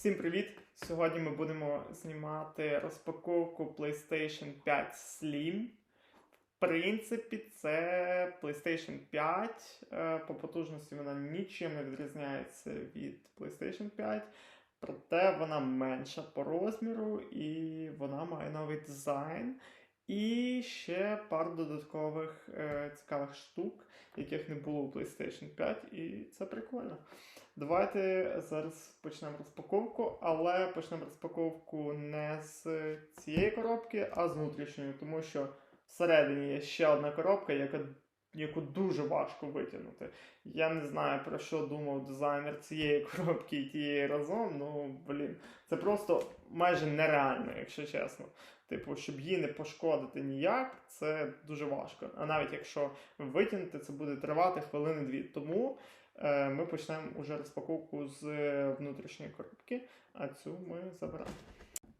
Всім привіт! Сьогодні ми будемо знімати розпаковку PlayStation 5 Slim. В принципі, це PlayStation 5. Е, По потужності вона нічим не відрізняється від PlayStation 5. Проте вона менша по розміру і вона має новий дизайн. І ще пару додаткових е, цікавих штук, яких не було у PlayStation 5, і це прикольно. Давайте зараз почнемо розпаковку, але почнемо розпаковку не з цієї коробки, а з внутрішньої, тому що всередині є ще одна коробка, яка, яку дуже важко витягнути. Я не знаю про що думав дизайнер цієї коробки і тієї разом. Ну блін, це просто майже нереально, якщо чесно. Типу, щоб її не пошкодити ніяк, це дуже важко. А навіть якщо витягнути, це буде тривати хвилини-дві. Тому ми почнемо уже розпаковку з внутрішньої коробки, а цю ми заберемо.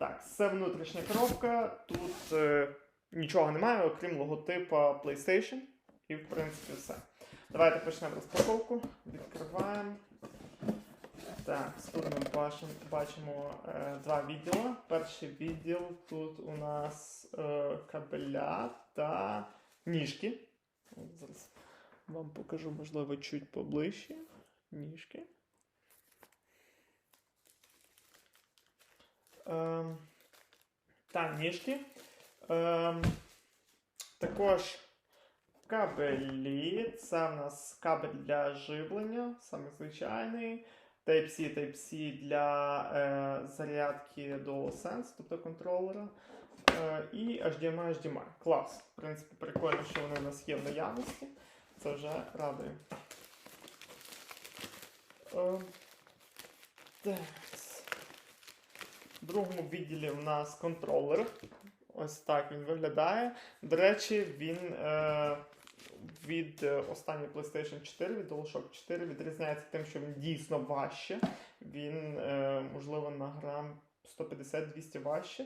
Так, це внутрішня коробка. Тут е, нічого немає, окрім логотипа PlayStation. І в принципі все. Давайте почнемо розпаковку. Відкриваємо. Так, тут ми бачимо, бачимо е, два відділи. Перший відділ тут у нас е, кабеля та ніжки. Зараз вам покажу, можливо, чуть поближче. Ніжки. Ем, та, ніжки. Ем, також кабелі. Це в нас кабель для живлення, саме звичайний. Type-C, Type-C для е, зарядки DualSense, тобто контролера. Е, і HDMI, HDMI. Клас. В принципі, прикольно, що вони у нас є в наявності. Це вже радує. Е, так. В другому відділі у нас контролер. Ось так він виглядає. До речі, він е, від е, останньої PlayStation 4, від DualShock 4 відрізняється тим, що він дійсно важче. Він, е, можливо, на грам 150-200 важче.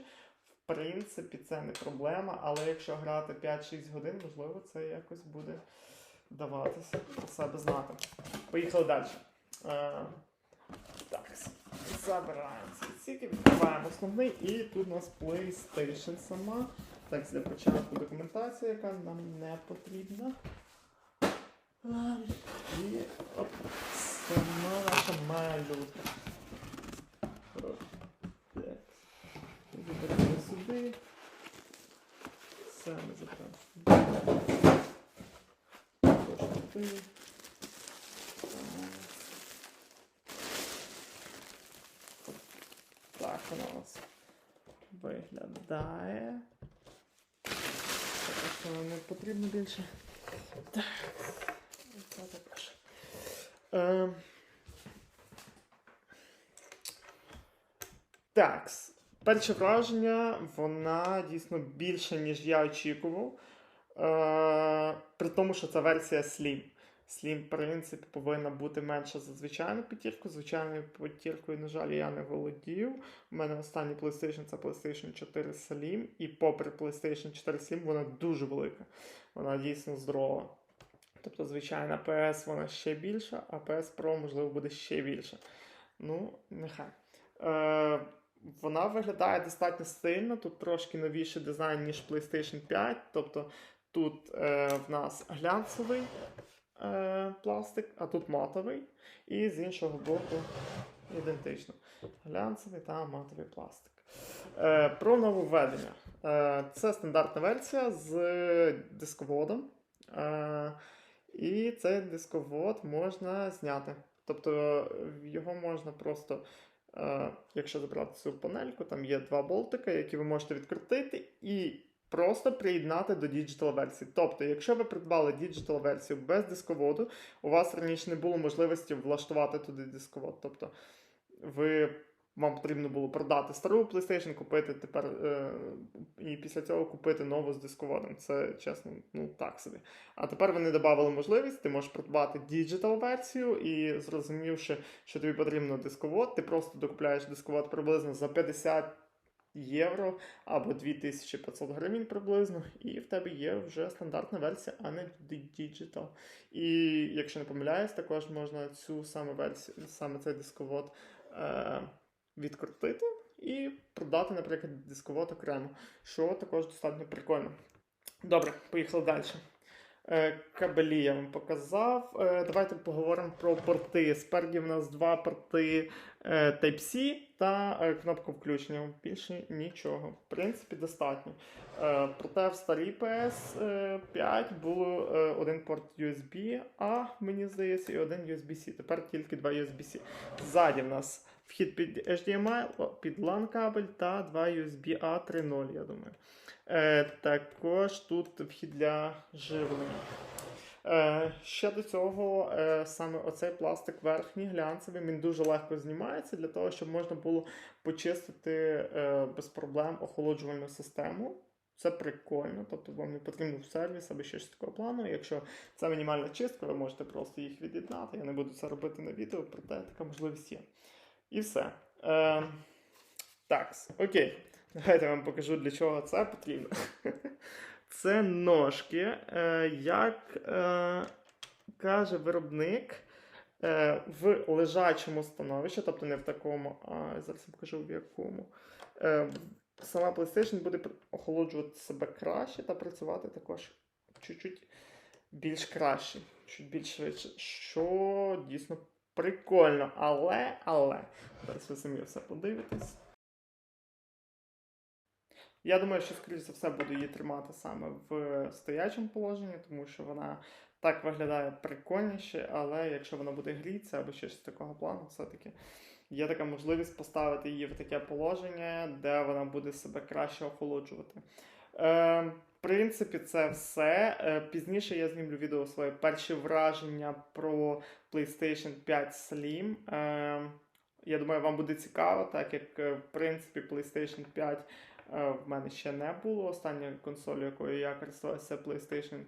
В принципі, це не проблема, але якщо грати 5-6 годин, можливо, це якось буде даватися про себе знати. Поїхали далі. Е, так, забираємо ці ціки, відкриваємо основний, і тут у нас PlayStation сама. Так, для початку документація, яка нам не потрібна. І оп, сама наша малютка. Так. Сюди. Це ми заберемо сюди. Так у нас виглядає. Що нам не потрібно більше. Так. Е, так. Перше враження, вона дійсно більше, ніж я очікував. Е, при тому, що це версія Slim. Slim, в принципі, повинна бути менша за звичайну п'ятірку. Звичайною п'ятіркою, на жаль, я не володію. У мене останній PlayStation це PlayStation 4 Slim. І попри PlayStation 4 Slim, вона дуже велика. Вона дійсно здорова. Тобто, звичайна PS вона ще більша, а PS Pro, можливо, буде ще більша. Ну, нехай. Е, вона виглядає достатньо стильно. Тут трошки новіший дизайн, ніж PlayStation 5. Тобто тут е, в нас глянцевий е, пластик, а тут матовий. І з іншого боку ідентично. Глянцевий та матовий пластик. Е, про нововведення. Е, це стандартна версія з дисководом. Е, і цей дисковод можна зняти. Тобто його можна просто, е, якщо забрати цю панельку, там є два болтика, які ви можете відкрутити і просто приєднати до діджитал версії. Тобто, якщо ви придбали діджитал версію без дисководу, у вас раніше не було можливості влаштувати туди дисковод. Тобто ви. Вам потрібно було продати стару PlayStation, купити тепер е, і після цього купити нову з дисководом. Це чесно, ну так собі. А тепер вони додали можливість, ти можеш придбати діджитал версію, і зрозумівши, що тобі потрібно дисковод, ти просто докупляєш дисковод приблизно за 50 євро або 2500 гривень приблизно, і в тебе є вже стандартна версія, а не діджитал. І якщо не помиляюсь, також можна цю саме версію, саме цей дисковод. Е, відкрутити і продати, наприклад, дисковод окремо, що також достатньо прикольно. Добре, поїхали далі. Е, Кабелі я вам показав. Е, Давайте поговоримо про порти. Спереді в нас два порти е, Type-C та кнопка включення. Більше нічого. В принципі, достатньо. Проте в старій PS5 було е, один порт USB A, мені здається, і один USB-C. Тепер тільки два USB-C. Ззаді в нас вхід під HDMI, під LAN кабель та два USB A 3.0, я думаю. Е, також тут вхід для живлення. Е, ще до цього, е, саме оцей пластик верхній глянцевий, він дуже легко знімається для того, щоб можна було почистити е, без проблем охолоджувальну систему. Це прикольно, тобто вам не потрібно в сервіс або щось такого плану. Якщо це мінімальна чистка, ви можете просто їх від'єднати. Я не буду це робити на відео, проте така можливість є. І все. Е, так, окей. Давайте я вам покажу, для чого це потрібно. Це ножки. Е, як е, каже виробник, е, в лежачому становищі, тобто не в такому, а зараз я покажу в якому. Е, сама PlayStation буде охолоджувати себе краще та працювати також чуть-чуть більш краще, чуть більш швидше, що дійсно прикольно. Але, але, зараз ви самі все подивитесь. Я думаю, що, скоріш за все, буду її тримати саме в стоячому положенні, тому що вона так виглядає прикольніше, але якщо вона буде грітися або щось такого плану, все-таки є така можливість поставити її в таке положення, де вона буде себе краще охолоджувати. Е, принципі, це все. Е, пізніше я знімлю відео своє перші враження про PlayStation 5 Slim. Е, я думаю, вам буде цікаво, так як е, в принципі PlayStation 5 е, в мене ще не було. Остання консоль, якою я користувався, PlayStation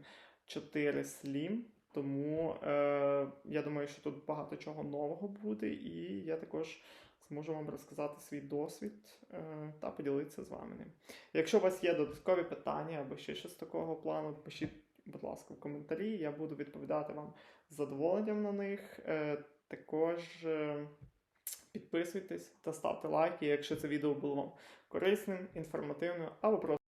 4 Slim. Тому е, я думаю, що тут багато чого нового буде, і я також зможу вам розказати свій досвід е, та поділитися з вами ним. Якщо у вас є додаткові питання або ще щось такого плану, пишіть, будь ласка, в коментарі. Я буду відповідати вам з задоволенням на них. Е, також. Е, Підписуйтесь та ставте лайки, якщо це відео було вам корисним, інформативним або просто.